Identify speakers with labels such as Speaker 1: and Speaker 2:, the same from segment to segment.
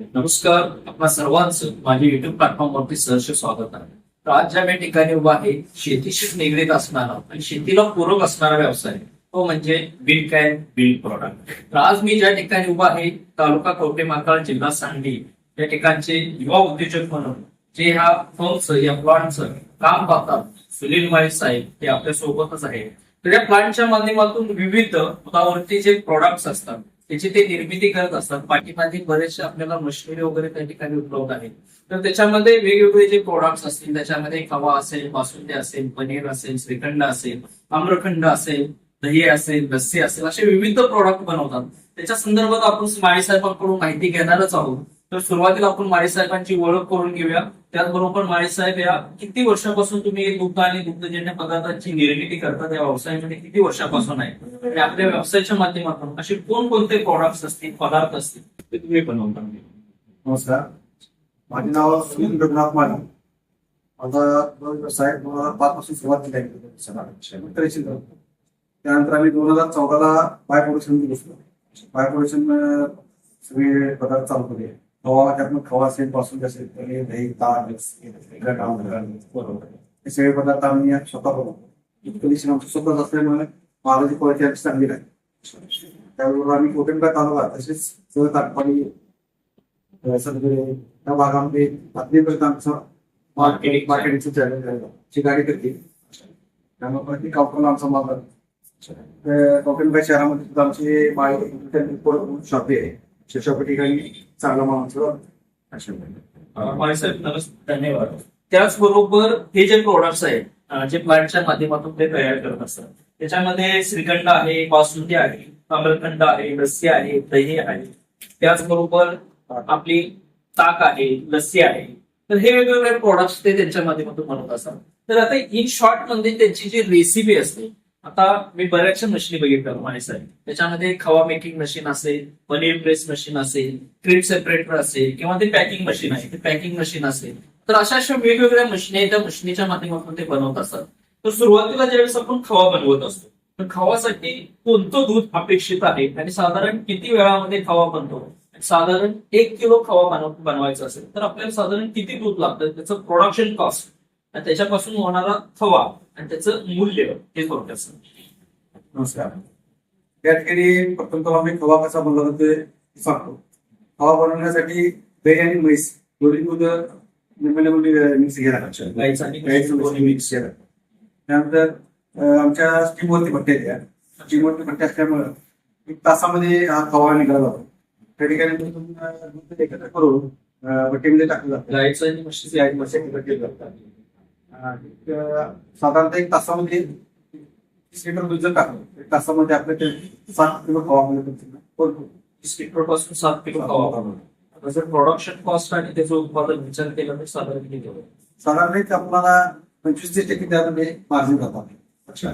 Speaker 1: नमस्कार आपल्या सर्वांचं माझ्या युट्यूब प्लॅटफॉर्मवरती सहर्ष स्वागत आहे. तर आज ज्या मी ठिकाणी उभा आहे शेतीशी निगडीत असणारा आणि शेतीला पूरक असणारा व्यवसाय तो म्हणजे बिल कॅन बिल प्रॉडक्ट. तर आज मी ज्या ठिकाणी उभा आहे तालुका कवटे माकाळ जिल्हा सांगली या ठिकाणचे युवा उद्योजक म्हणून जे ह्या फर्मचं या प्लॉटचं काम पाहतात सुनील माळी साहेब हे आपल्या सोबतच आहे तर या प्लांटच्या माध्यमातून विविध पदावरती जे प्रोडक्ट्स असतात त्याची ते निर्मिती करत असतात. पाठीमागे बरेचसे आपल्याला मशिनरी वगैरे त्या ठिकाणी उपलब्ध आहेत. तर त्याच्यामध्ये वेगवेगळे जे प्रोडक्ट्स असतील त्याच्यामध्ये खवा असेल बासुंदी असेल पनीर असेल श्रीखंड असेल आम्रखंड असेल दही असेल लस्सी असेल असे विविध प्रोडक्ट बनवतात. त्याच्या संदर्भात आपण माळी साहेबांकडून माहिती घेणारच आहोत. तर सुरुवातीला आपण माळी साहेबांची ओळख करून घेऊया. त्याचबरोबर माळी साहेब या किती वर्षापासून तुम्ही दुग्ध आणि दुग्धजन्य पदार्थांची निर्मिती करतात या व्यवसायामध्ये? किती वर्षापासून आहे? आणि आपल्या व्यवसायाच्या माध्यमातून असे कोणकोणते प्रोडक्ट्स असतील पदार्थ असतील? ते तुम्ही बनवता
Speaker 2: नमस्कार. माझे नाव सुनील रघुनाथ माने. माझा व्यवसाय दोन हजार पाच पासून सुरुवात केली आहे. त्यानंतर आम्ही दोन हजार चौदाला बाय प्रोडक्शन बसलो बाय प्रोडक्शन सगळे पदार्थ चालू केले. खवा खवा असेल पासून असेल दही ताक हे सगळे पदार्थ आम्ही स्वतः बनवतो. आमचं स्वतःच असल्यामुळे महाराजी क्वालिटी आमची चांगली राहील त्याबरोबर आम्ही कोकणला तालुका तसेच सहज ताटपाडी सगळे त्या भागामध्ये आत्मीपर्यंत आमचं
Speaker 1: Marketing.
Speaker 2: मार्केटिंगचं चॅलेंज आहे. ची गाडी करते. त्यामुळे प्रत्येक गावकऱ्याला आमचा माल कोकणबाई शहरामध्ये सुद्धा आमची माळी शॉपी आहे. ठिकाणी चांगला
Speaker 1: माणसं साहेब धन्यवाद. त्याचबरोबर हे जे प्रोडक्ट्स आहेत जे प्लांटच्या माध्यमातून ते तयार करत असतात त्याच्यामध्ये श्रीखंड आहे बासुंदी आहे आम्रखंड आहे लस्सी आहे दही आहे. त्याचबरोबर आपली ताक आहे लस्सी आहे. तर हे वेगवेगळे प्रोडक्ट्स ते त्यांच्या माध्यमातून बनवत असतात. तर आता इन शॉर्टमध्ये त्यांची जी रेसिपी असते आता मी बऱ्याचशा मशीनी बघितल्या माने साहेब त्याच्यामध्ये खवा मेकिंग मशीन असेल पनीर प्रेस मशीन असेल क्रीम सेपरेटर असेल किंवा ते पॅकिंग मशीन आहे ते पॅकिंग मशीन असेल. तर अशा अशा वेगवेगळ्या मशीन आहेत त्या मशीनीच्या माध्यमातून ते बनवत असतात. तर सुरुवातीला ज्यावेळेस आपण खवा बनवत असतो तर खवासाठी कोणतं दूध अपेक्षित आहे? आणि साधारण किती वेळामध्ये खवा बनतो? साधारण एक किलो खवा बनव बनवायचा असेल तर आपल्याला साधारण किती दूध लागतं? त्याचं प्रोडक्शन कॉस्ट आणि त्याच्यापासून होणारा खवा आणि त्याचं मूल्य हे थोडक्यात सांगा.
Speaker 2: नमस्कार. या ठिकाणी प्रथम तर आम्ही खवा कसा बनवला जातो ते सांगतो. खवा बनवण्यासाठी दही आणि म्हैस दोन्ही दूध निम्मे मिक्स घ्यायला मिक्स त्यानंतर आमच्या स्टीमवरती भट्टी आहेत त्या स्टीमवरती भट्टी असल्यामुळं एक तासामध्ये हा खवा निघाला जातो. त्या ठिकाणी एकत्र करून भट्टीमध्ये टाकलं जातं.
Speaker 1: गाईचं आणि म्हशीचं
Speaker 2: गाईची म्हशी एकत्र केली साधारणतः एक तासामध्ये तीस लिटर दूध जर टाकलं एक तासामध्ये आपल्या ते सात किलो खवा मिळतो
Speaker 1: पासून सात किलो खवा. आता जर प्रोडक्शन कॉस्ट आणि त्याचं उत्पादन विचार केला तर साधारण किती?
Speaker 2: साधारण एक आपल्याला पंचवीस ते टक्के त्यामध्ये मार्जिन राहतात
Speaker 1: अच्छा.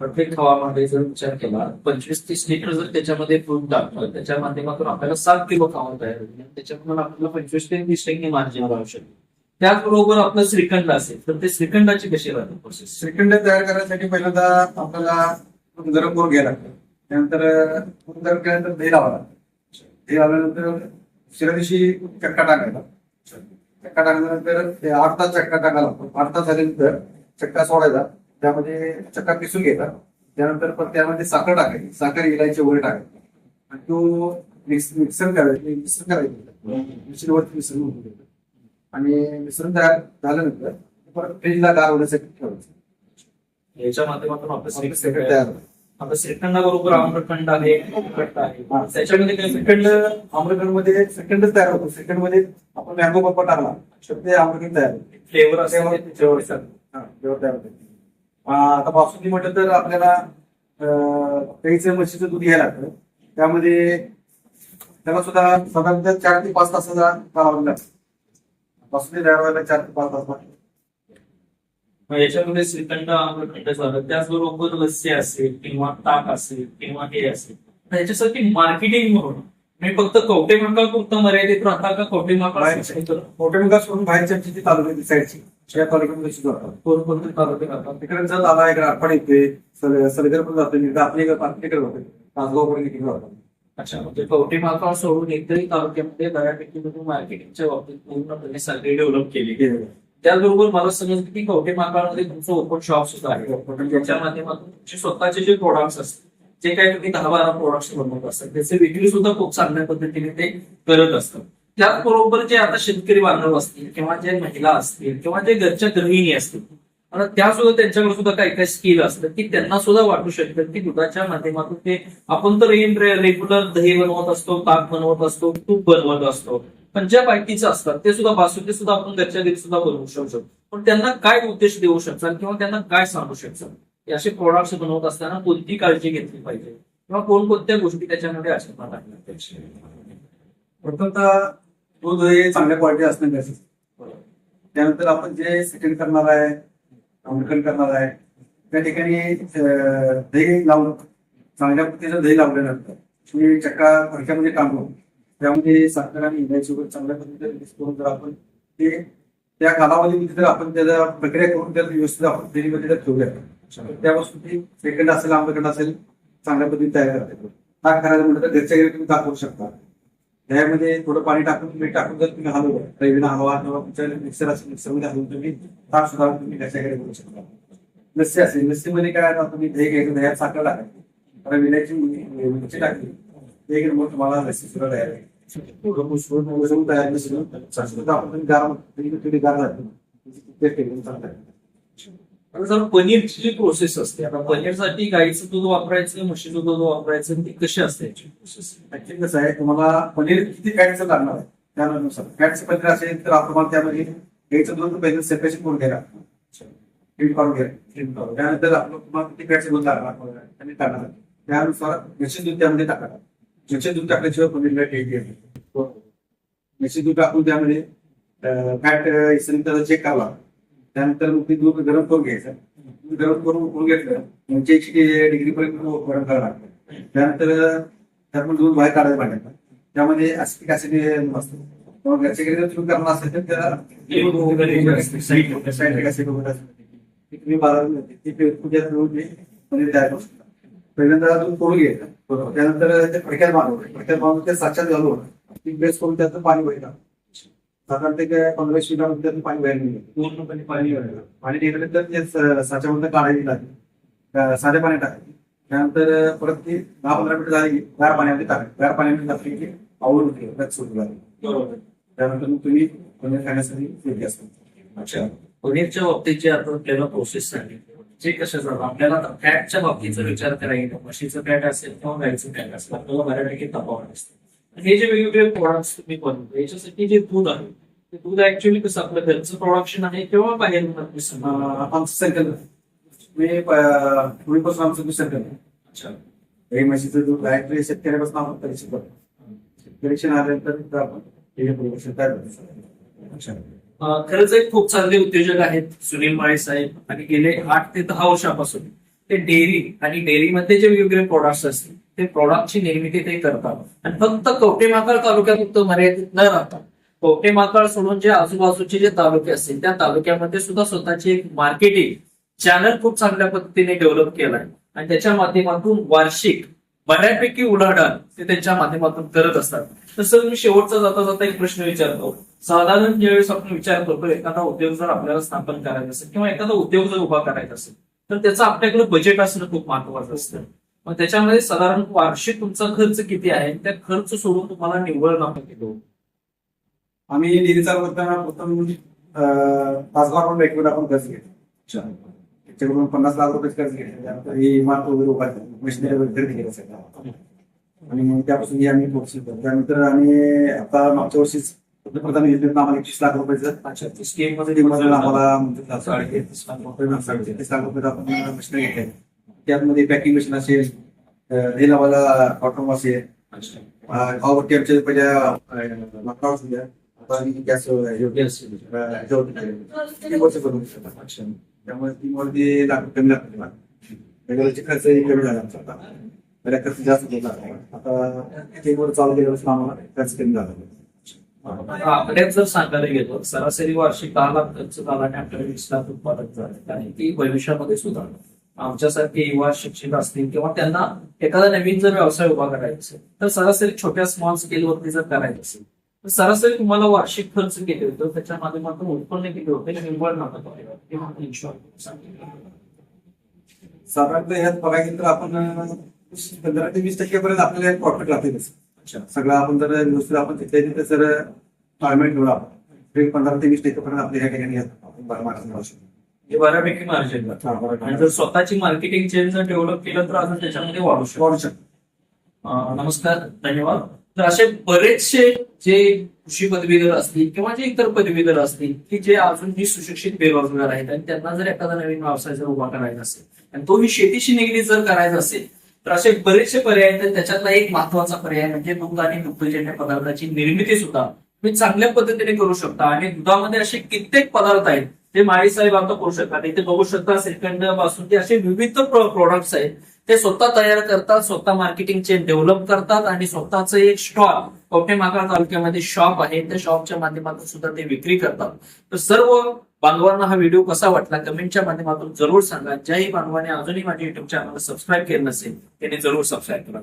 Speaker 1: प्रत्येक खवामध्ये जर विचार केला पंचवीस तीस लिटर जर त्याच्यामध्ये दूध टाकलं त्याच्या माध्यमातून आपल्याला सात किलो खवा तयार होईल. आणि त्याच्यातून आपल्याला पंचवीस ते तीस टक्के मार्जिन राहू शकते. त्याचबरोबर आपलं श्रीखंड असेल तर ते श्रीखंडाची कशी राहते प्रोसेस
Speaker 2: श्रीखंड तयार करण्यासाठी पहिल्यांदा आपल्याला गरमपूर गरम करून घ्यायला लागतं त्यानंतर गरम केल्यानंतर दही लावा लागतं. दही लावल्यानंतर दुसऱ्या दिवशी चक्का टाकायला चक्का टाकल्यानंतर ते आठ तास चक्का टाकायला लागतो. आठ तास झाल्यानंतर चक्का सोडायचा. त्यामध्ये चक्का पिसून घ्यायचा. त्यानंतर पण त्यामध्ये साखर टाकायची. साखर इलायची वगैरे टाकायची. आणि तो मिक्स मिक्सर करायचं. मिक्सर करायचं. मिक्सरवरती मिसळून आणि मिश्रण तयार झाल्यानंतर परत फ्रीजला गार होण्यासाठी ठेवायचं.
Speaker 1: याच्या माध्यमातून आपलं
Speaker 2: श्रीखंड तयार
Speaker 1: आता आम्रखंड आहे आम्रखंड आहे. त्याच्यामध्ये काय
Speaker 2: सेकंड आम्रखंडमध्ये सेकंडच तयार होतो. सेकंडमध्ये आपण मँगो पप्पा टाकला. ते आम्रखंड तयार होते
Speaker 1: फ्लेवर
Speaker 2: हा, तेव्हा तयार होते आता बासुंदी म्हटलं तर आपल्याला गाईचं म्हशीचं दूध घ्यायला लागतं. त्यामध्ये त्याला सुद्धा साधारणतः चार ते पाच तासाचा कालावधी लागतो. बासुंदी तयार व्हायला चार ते पाच तास लागतात
Speaker 1: मग याच्यामध्ये श्रीखंड आम्रखंड झालं. त्याचबरोबर लस्सी असेल किंवा ताक असेल किंवा हे असेल. याच्यासाठी मार्केटिंग म्हणून. मी फक्त कवटे माका पुरतं मर्यादित राहता का कवटे माका
Speaker 2: मोठे मुगा सोडून बाहेरच्या जी तालुक्याची साईडची या तालुक्यामध्ये सुद्धा.
Speaker 1: कोणकोणते तालुके राहतात?
Speaker 2: तिकडे जर आला एक राठपाड येते. सलगर पण जातो. आपली आपली जाते. तासगाव पण तिकडे जातात
Speaker 1: अच्छा म्हणजे कवटे माका सोडून एकतरी तालुक्यामध्ये बऱ्यापैकी तुम्ही मार्केटिंगच्या बाबतीत पूर्णपणे सगळी डेव्हलप केली त्याचबरोबर मला समजलं की कवटे माकाळमध्ये तुमचं ओपन शॉप सुद्धा आहे. म्हणजे त्याच्या माध्यमातून तुमचे स्वतःचे जे प्रोडक्ट्स असतात जे काही तुम्ही दहा बारा प्रोडक्ट्स बनवत असतात त्याचे विक्री सुद्धा खूप चांगल्या पद्धतीने ते करत असतात. त्याचबरोबर जे आता शेतकरी बांधव असतील किंवा जे महिला असतील किंवा जे घरच्या गृहिणी असतील आणि त्या सुद्धा त्यांच्याकडे सुद्धा काही काही स्किल असतात की त्यांना सुद्धा वाटू शकतात की दुधाच्या माध्यमातून ते आपण तर रेग्युलर दही बनवत असतो ताक बनवत असतो तूप बनवत असतो. पण ज्या बायकीचं असतात ते सुद्धा बासुंदी सुद्धा आपण घरच्या घरी सुद्धा बनवू शकतो. पण त्यांना काय उद्देश देऊ शकतात किंवा त्यांना काय सांगू शकतात? असे प्रोडक्ट्स बनवत असताना कोणती काळजी घेतली पाहिजे? किंवा कोणकोणत्या गोष्टी त्याच्यामध्ये असणार लागल्या पाहिजे
Speaker 2: प्रथमतः दूध हे चांगल्या क्वालिटी असणं गरजेचं त्यानंतर आपण जे सेटिंग करणार आहे अमृकन करणार आहे. त्या ठिकाणी दही लावून चांगल्या पद्धतीचं दही लावल्यानंतर तुम्ही चक्का फडक्यामध्ये टाकून त्यामध्ये साखर आणि इलायची चांगल्या पद्धतीने करून जर आपण ते त्या कालावधीमध्ये जर आपण त्याला प्रक्रिया करून त्याला व्यवस्थित आपण दहीमध्ये जर ठेवूया. त्यापासून ती सेकंड असेल आंबकंड असेल चांगल्या पद्धतीने तयार करता येतो ताक करायला म्हटलं तर घरच्या घरी तुम्ही दाखवू शकता. दह्यामध्ये थोडं पाणी टाकून मीठ टाकून जर तुम्ही हलवलं रवीना हवा किंवा तुमच्या मिक्सर असेल मिक्सरमध्ये हलवून तुम्ही ताक सुद्धा तुम्ही त्याच्याकडे करू शकता. लस्सी असेल लस्सीमध्ये काय तुम्ही दही घ्यायचं दह्यात साखर टाकायची. रविल्याची मिरची टाकली. ते घेऊन मग तुम्हाला लस्सी सुद्धा तयार आहे तयार नसेल तर आपण तुम्ही गार तुम्ही गार झाली ते टेकून चांगलं आहे.
Speaker 1: आता सर पनीरची जी प्रोसेस असते आता पनीरसाठी गाईचं दूध वापरायचं म्हशीचं दूध वापरायचं ती कशी असते याची प्रोसेस
Speaker 2: ऍक्च्युली कसं आहे तुम्हाला पनीर किती फॅटचं लागणार आहे? त्यानुसार. फॅटचं पनीर असेल तर आपण त्यामध्ये गाईचं दूध पहिले सेपरेशन करून घ्या फीड काढून घ्या त्यानंतर आपलं तुम्हाला किती फॅटचं दूध लागणार आणि टाकणार त्यानुसार म्हशी दूध त्यामध्ये टाकणार म्हशी दूध टाकल्याशिवाय पनीरला टेस्ट येते म्हशी दूध टाकून त्यामध्ये फॅट असेल तर चेक करावा त्यानंतर मग ते दूध गरम करून घ्यायचं. दूध गरम करून उकळून घेतलं म्हणजे एकशे डिग्री पर्यंत गरम करावं लागतं. त्यानंतर त्यात पण दूध बाहेर काढायला पाहिजे. त्यामध्ये ऍसिटिक ऍसिड असतो. मग घरच्या तुम्ही करणार असेल तर त्याला
Speaker 1: वगैरे
Speaker 2: वगैरे असतं. ते तुमच्या दूध ते पनीर तयार करू शकता पहिल्यांदा दूध कोळून घ्यायचं. त्यानंतर ते फडक्यात बांधवलं फडक्यात बांधून ते साच्यात घालून ती बेस करून त्यातून पाणी वळलं साधारण ते काय पंधरा वीस मिनिटांमध्ये त्यातून पाणी बाहेर निघेल
Speaker 1: पूर्णपणे पाणी वाढलं.
Speaker 2: पाणी निघाल्यानंतर ते स- साच्यामधनं काढायची लागेल. अं, साध्या पाण्यात टाकायची. त्यानंतर परत ती दहा पंधरा मिनिटं झाली की गार पाण्यामध्ये टाकायची. गार पाण्यामध्ये टाकली की आवडून ठेव रस सुरू झाली
Speaker 1: बरोबर.
Speaker 2: त्यानंतर मग तुम्ही पनीर खाण्यासाठी योग्य असतो.
Speaker 1: अच्छा. पनीरच्या बाबतीत जे आता आपल्याला प्रोसेस सांगितली जे झालं आपल्याला फॅटच्या बाबतीचा विचार करायचा म्हशीचं फॅट असेल किंवा गायचं फॅट असेल आपल्याला बऱ्यापैकी तफावत असते. हे जे वेगवेगळे प्रोडक्ट्स तुम्ही बनवतो याच्यासाठी जे दूध आहे ते दूध ऍक्च्युअली कसं आपलं घरचं प्रोडक्शन आहे किंवा बाहेर
Speaker 2: आमचं सर्कल मी प- पूर्वीपासून आमचं सर्कल
Speaker 1: अच्छा.
Speaker 2: म्हशीचं दूध शेतकऱ्यापासून आपण करतो परीक्षण आल्यानंतर तर आपण हे प्रोडक्शन तयार करतो
Speaker 1: अच्छा खरंच एक खूप चांगले उद्योजक आहेत सुनील माळे साहेब. आणि गेले आठ ते दहा वर्षापासून ते डेअरी आणि डेअरीमध्ये जे वेगवेगळे प्रोडक्ट्स असतील ते प्रॉडक्टची निर्मिती ते करतात. आणि फक्त कवटे तालुक्यात फक्त मर्यादित न राहता कवटे सोडून जे आजूबाजूचे जे तालुके असतील त्या तालुक्यामध्ये सुद्धा स्वतःची एक मार्केटिंग चॅनल खूप चांगल्या पद्धतीने डेव्हलप केलाय. आणि त्याच्या माध्यमातून वार्षिक बऱ्यापैकी उलाढाल ते त्यांच्या माध्यमातून करत असतात. तसं मी शेवटचा जाता जाता एक प्रश्न विचारतो. साधारण ज्यावेळेस आपण विचार करतो एखादा उद्योग जर आपल्याला स्थापन करायचा असेल किंवा एखादा उद्योग जर उभा करायचा असेल तर त्याचं आपल्याकडे बजेट असणं खूप महत्वाचं असतं. मग त्याच्यामध्ये साधारण वार्षिक तुमचा खर्च किती आहे? त्या खर्च सोडून तुम्हाला निव्वळ नफा किती होतो?
Speaker 2: आम्ही चालू करताना प्रथम पाच लाख रुपये आपण कर्ज घेतो त्याच्याकडून पन्नास लाख रुपये कर्ज घेतले त्यानंतर ही इमारत वगैरे उभा केली मशिनरी वगैरे सगळं आणि मग त्यापासून ही आम्ही करतो त्यानंतर आम्ही आता मागच्या वर्षीच पंतप्रधान योजनेतून आम्हाला एकवीस लाख रुपयाचं स्कीममध्ये आम्हाला
Speaker 1: साडेतेहतीस लाख रुपये
Speaker 2: साडेतीस लाख रुपये आपण मशिनरी घेतले त्यामध्ये पॅकिंग मशीन असेल लावायला कॉटन असेल. गावावरती आमच्या पहिल्या लाकडावर होत्या. गॅस वर्ष कमी लागतो रेग्युलरचे खर्चही कमी झाला आमचा आता. पहिला खर्च जास्त होता आता तीन वर चालू केल्यापासून आम्हाला खर्च कमी झाला.
Speaker 1: आता आकड्यात जर सांगायला गेलो सरासरी वार्षिक दहा लाख खर्च झाला आणि आपल्याला वीस लाख उत्पादन झालं. आणि ती भविष्यामध्ये सुधारणार आमच्यासारखे युवा शिक्षित असतील किंवा त्यांना एखादा नवीन जर व्यवसाय उभा करायचा असेल तर सरासरी छोट्या स्मॉल स्केलवरती जर करायचं असेल तर सरासरी तुम्हाला वार्षिक खर्च किती होतो? त्याच्या माध्यमातून उत्पन्न किती होते? निव्वळ नफा.
Speaker 2: साधारणतः ह्यात बघायला गेलं तर आपण पंधरा ते वीस टक्केपर्यंत आपल्याला प्रॉफिट राहते सगळं आपण जर व्यवस्थित आपण तिथे तिथे जर टॉर्मेट ठेवला आपण पंधरा ते वीस टक्केपर्यंत आपल्या ह्या ठिकाणी येतात आपण
Speaker 1: हे बऱ्यापैकी मार्जिन
Speaker 2: हा.
Speaker 1: आणि जर स्वतःची मार्केटिंग चेन जर डेव्हलप केलं तर अजून त्याच्यामध्ये वाढू शकतो.
Speaker 2: वाढू शकतो.
Speaker 1: नमस्कार धन्यवाद. तर असे बरेचसे जे कृषी पदवीधर असतील किंवा जे इतर पदवीधर असतील की जे अजूनही सुशिक्षित बेरोजगार आहेत आणि त्यांना जर एखादा नवीन व्यवसाय जर उभा करायचा असेल आणि तोही शेतीशी निगडीत जर करायचा असेल तर असे बरेचसे पर्याय आहेत आणि त्याच्यातला एक महत्त्वाचा पर्याय म्हणजे दूध आणि दुग्धजन्य पदार्थाची निर्मिती सुद्धा. तुम्ही चांगल्या पद्धतीने करू शकता आणि दुधामध्ये असे कित्येक पदार्थ आहेत ते माळी साहेब आता करू शकतात. इथे बघू शकता सेकंडपासून ते असे विविध प्रोडक्ट्स आहेत. ते स्वतः तयार करतात स्वतः मार्केटिंग चेन डेव्हलप करतात आणि स्वतःच एक स्टॉल कवठे तालुक्यामध्ये शॉप आहे त्या शॉपच्या माध्यमातून सुद्धा ते विक्री करतात. तर सर्व बांधवांना हा व्हिडिओ कसा वाटला कमेंटच्या माध्यमातून जरूर सांगा. ज्याही बांधवाने. अजूनही माझ्या युट्यूब चॅनलला सबस्क्राईब केलं नसेल त्यांनी जरूर सबस्क्राईब करा.